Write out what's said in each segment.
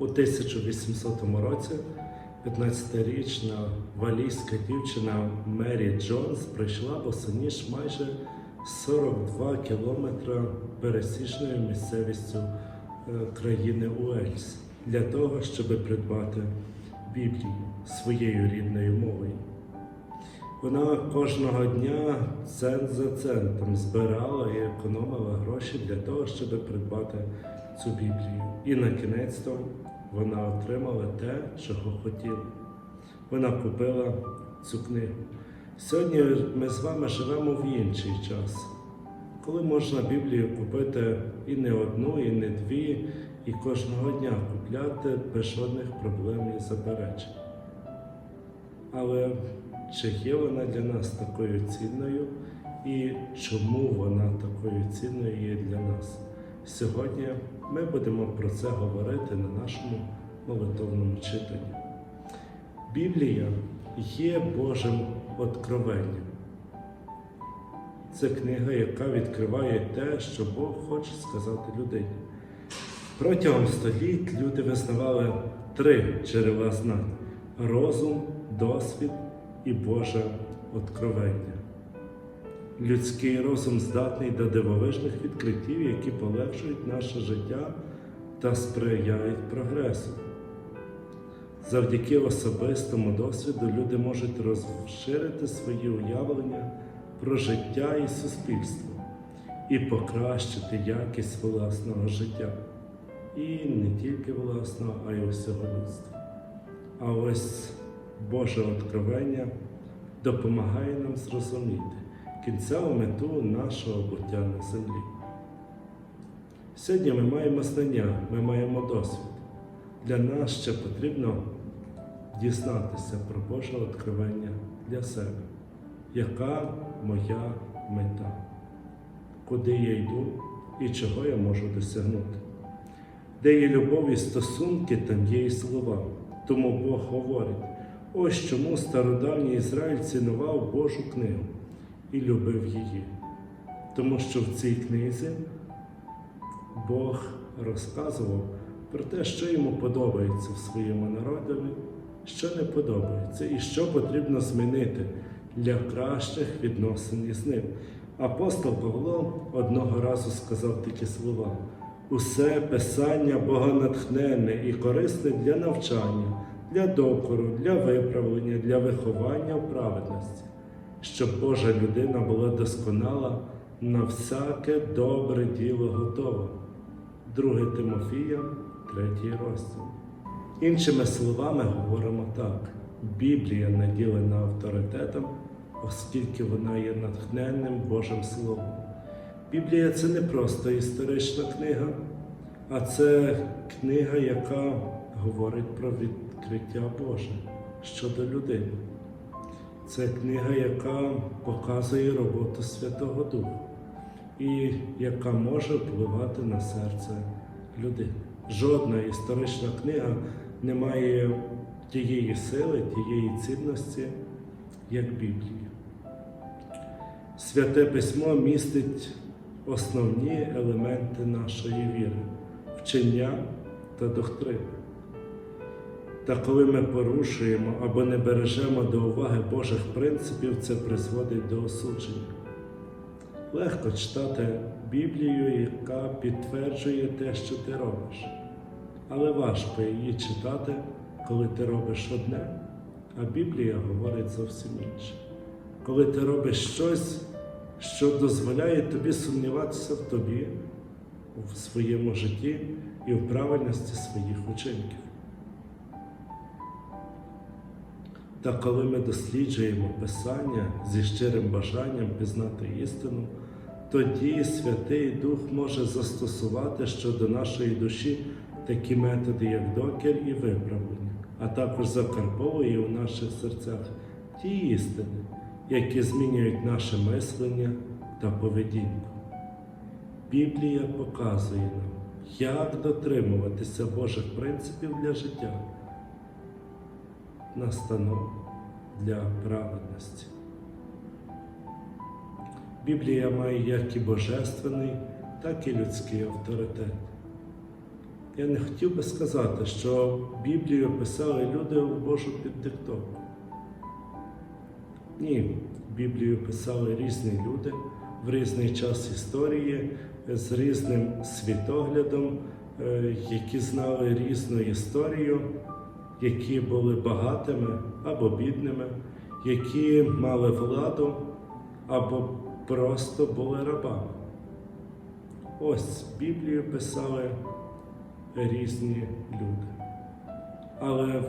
У 1800 році 15-річна валійська дівчина Мері Джонс пройшла босоніж майже 42 кілометри пересічною місцевістю е, країни Уельс для того, щоб придбати Біблію своєю рідною мовою. Вона кожного дня цент за центом збирала і економила гроші для того, щоб придбати цю Біблію. І на кінець вона отримала те, чого хотіла. Вона купила цю книгу. Сьогодні ми з вами живемо в інший час, коли можна Біблію купити і не одну, і не дві, і кожного дня купляти без жодних проблем і заперечень. Але чи є вона для нас такою цінною і чому вона такою цінною є для нас? Сьогодні ми будемо про це говорити на нашому молитовному читанні. Біблія є Божим откровенням. Це книга, яка відкриває те, що Бог хоче сказати людині. Протягом століть люди визнавали три джерела знань: розум, досвід і Боже откровення. Людський розум здатний до дивовижних відкриттів, які полегшують наше життя та сприяють прогресу. Завдяки особистому досвіду люди можуть розширити свої уявлення про життя і суспільство і покращити якість власного життя. І не тільки власного, а й усього людства. А ось Боже откровення допомагає нам зрозуміти кінцеву мету нашого буття на землі. Сьогодні ми маємо знання, ми маємо досвід. Для нас ще потрібно дізнатися про Боже откровення для себе. Яка моя мета? Куди я йду і чого я можу досягнути? Де є любов і стосунки, там є і слова. Тому Бог говорить: ось чому стародавній Ізраїль цінував Божу книгу і любив її. Тому що в цій книзі Бог розказував про те, що йому подобається в своєму народові, що не подобається, і що потрібно змінити для кращих відносин із ним. Апостол Павло одного разу сказав такі слова: усе писання богонатхненне і корисне для навчання, для докору, для виправлення, для виховання в праведності, щоб Божа людина була досконала на всяке добре діло готова. 2 Тимофія, 3 розділ. Іншими словами говоримо так: Біблія наділена авторитетом, оскільки вона є натхненним Божим Словом. Біблія це не просто історична книга, а це книга, яка говорить про відкриття Боже щодо людини. Це книга, яка показує роботу Святого Духа і яка може впливати на серце людини. Жодна історична книга не має тієї сили, тієї цінності, як Біблія. Святе письмо містить основні елементи нашої віри, вчення та доктрини. Та коли ми порушуємо або не бережемо до уваги Божих принципів, це призводить до осудження. Легко читати Біблію, яка підтверджує те, що ти робиш, але важко її читати, коли ти робиш одне, а Біблія говорить зовсім інше. Коли ти робиш щось, що дозволяє тобі сумніватися в тобі, в своєму житті і в правильності своїх учинків. Та коли ми досліджуємо Писання зі щирим бажанням пізнати істину, тоді Святий Дух може застосувати щодо нашої душі такі методи, як докір і виправлення, а також закарбовує у наших серцях ті істини, які змінюють наше мислення та поведінку. Біблія показує нам, як дотримуватися Божих принципів для життя настанов для праведності. Біблія має як і божественний, так і людський авторитет. Я не хотів би сказати, що Біблію писали люди в Божу піддиктовку. Ні, Біблію писали різні люди в різний час історії з різним світоглядом, е, які знали різну історію, які були багатими або бідними, які мали владу або просто були рабами. Ось Біблію писали різні люди. Але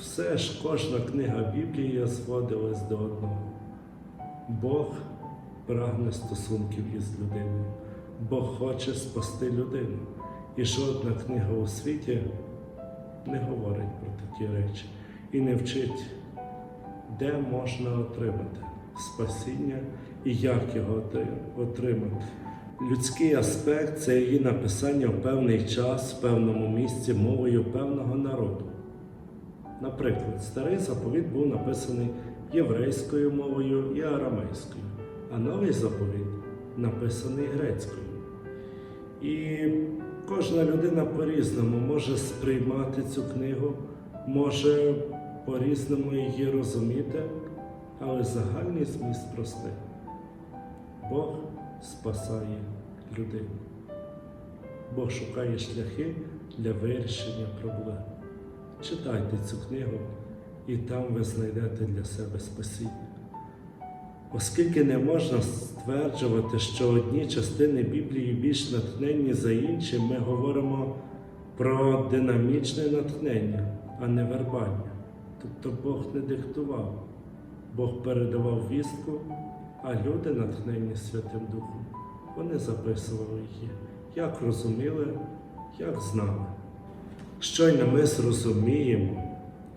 все ж кожна книга Біблії зводилась до одного. Бог прагне стосунків із людиною. Бог хоче спасти людину. І жодна книга у світі не говорить про такі речі і не вчить, де можна отримати спасіння і як його отримати. Людський аспект це її написання в певний час, в певному місці мовою певного народу. Наприклад, старий заповіт був написаний єврейською мовою і арамейською, а новий заповіт написаний грецькою. І кожна людина по-різному може сприймати цю книгу, може по-різному її розуміти, але загальний зміст простий. Бог спасає людину. Бог шукає шляхи для вирішення проблем. Читайте цю книгу, і там ви знайдете для себе спасіння. Оскільки не можна стверджувати, що одні частини Біблії більш натхненні за інші, ми говоримо про динамічне натхнення, а не вербальне. Тобто Бог не диктував, Бог передавав вістку, а люди, натхнені Святим Духом, вони записували її, як розуміли, як знали. Щойно ми зрозуміємо,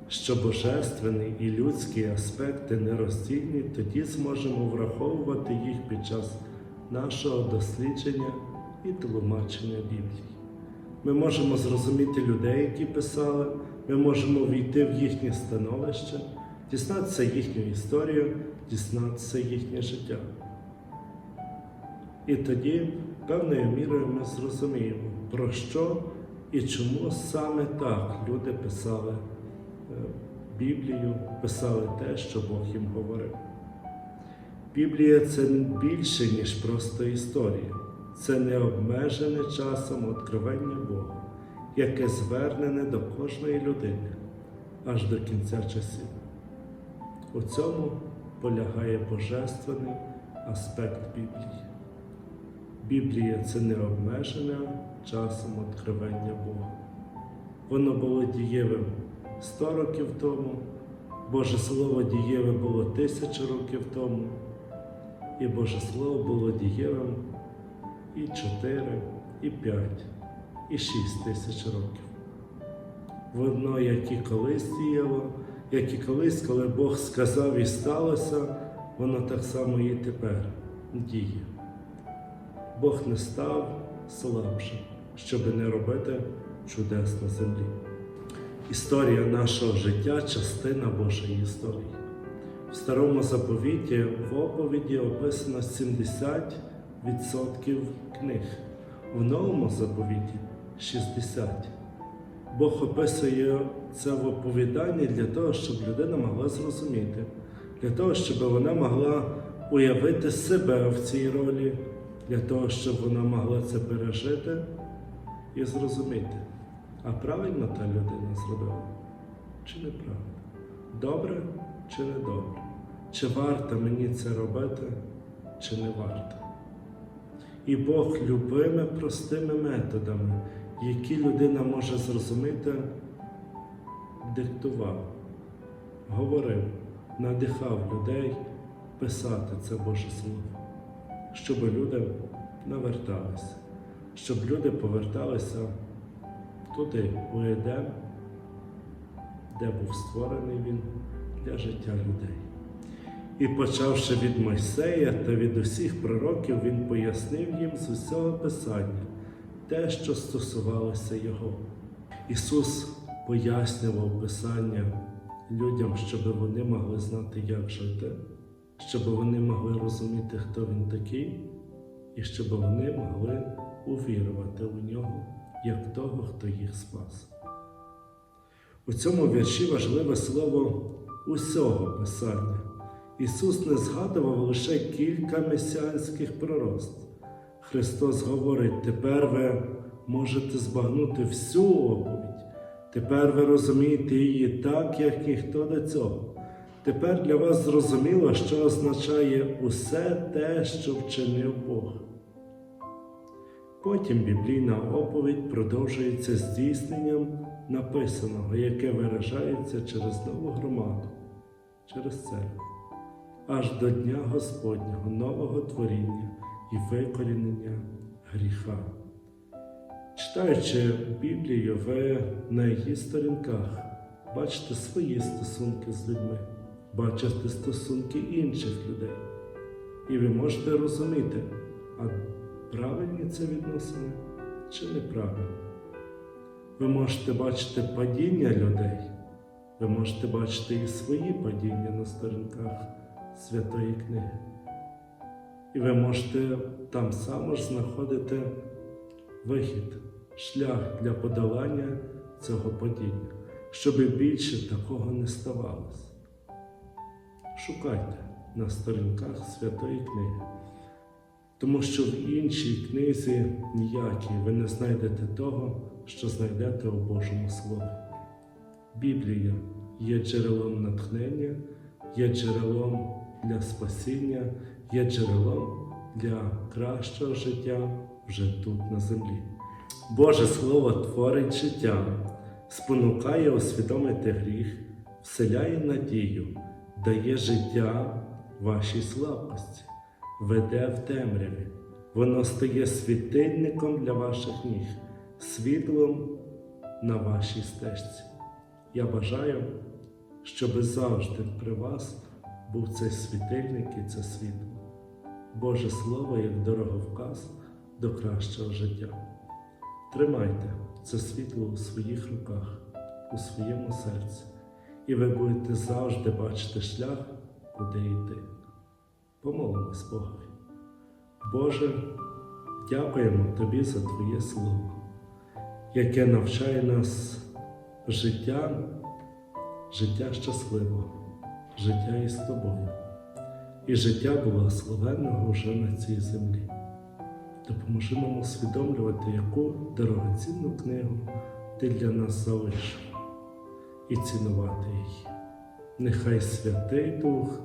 що божественний і людські аспекти нероздільні, тоді зможемо враховувати їх під час нашого дослідження і тлумачення Біблії. Ми можемо зрозуміти людей, які писали, ми можемо війти в їхнє становище, дізнатися їхню історію, дізнатися їхнє життя. І тоді певною мірою ми зрозуміємо, про що і чому саме так люди писали Біблію, писали те, що Бог їм говорив. Біблія це більше, ніж просто історія. Це необмежене часом откровення Бога, яке звернене до кожної людини аж до кінця часів. У цьому полягає божественний аспект Біблії. Біблія це необмежене часом откровення Бога. Воно було дієвим 100 років тому, Боже Слово дієве було тисячу років тому, і Боже Слово було дієвим і 4, і 5, і 6 тисяч років. Воно, як і колись діяло, як і колись, коли Бог сказав і сталося, воно так само і тепер діє. Бог не став слабшим, щоб не робити чудес на землі. Історія нашого життя частина Божої історії. В старому заповіті в оповіді описано 70% книг, в новому заповіті 60%. Бог описує це в оповіданні для того, щоб людина могла зрозуміти, для того, щоб вона могла уявити себе в цій ролі, для того, щоб вона могла це пережити і зрозуміти. А правильно та людина зробила? Чи неправильно? Добре чи не добре? Чи варто мені це робити, чи не варто? І Бог любими простими методами, які людина може зрозуміти, диктував, говорив, надихав людей писати це Боже Слово, щоб люди наверталися, щоб люди поверталися туди, у Едем, де був створений він для життя людей. І почавши від Мойсея та від усіх пророків, він пояснив їм з усього Писання те, що стосувалося Його. Ісус пояснював Писання людям, щоб вони могли знати, як жити, щоб вони могли розуміти, хто Він такий, і щоб вони могли увірувати у нього як того, хто їх спас. У цьому вірші важливе слово усього Писання. Ісус не згадував лише кілька месіанських пророцтв. Христос говорить, тепер ви можете збагнути всю оповідь. Тепер ви розумієте її так, як ніхто до цього. Тепер для вас зрозуміло, що означає усе те, що вчинив Бог. Потім біблійна оповідь продовжується здійсненням написаного, яке виражається через нову громаду, через церкву, аж до Дня Господнього, нового творіння і викорінення гріха. Читаючи Біблію, ви на її сторінках бачите свої стосунки з людьми, бачите стосунки інших людей. І ви можете розуміти, а правильні це відносини чи неправильні. Ви можете бачити падіння людей, ви можете бачити і свої падіння на сторінках Святої книги. І ви можете там само ж знаходити вихід, шлях для подолання цього падіння, щоб більше такого не ставалося. Шукайте на сторінках Святої книги, тому що в іншій книзі ніякій ви не знайдете того, що знайдете у Божому Слові. Біблія є джерелом натхнення, є джерелом для спасіння, є джерелом для кращого життя вже тут на землі. Боже Слово творить життя, спонукає усвідомити гріх, вселяє надію, дає життя вашій слабкості, веде в темряві. Воно стає світильником для ваших ніг, світлом на вашій стежці. Я бажаю, щоб завжди при вас був цей світильник і це світло. Боже Слово як дороговказ до кращого життя. Тримайте це світло у своїх руках, у своєму серці, і ви будете завжди бачити шлях, куди йти. Помолимось Богові. Боже, дякуємо Тобі за Твоє Слово, яке навчає нас життя, життя щасливого, життя із Тобою і життя благословенного вже на цій землі. Допоможи нам усвідомлювати, яку дорогоцінну книгу ти для нас залишив, і цінувати її. Нехай Святий Дух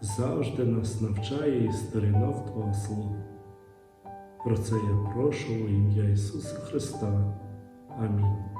завжди нас навчає і старинов Твого Слова. Про це я прошу у ім'я Ісуса Христа. Амінь.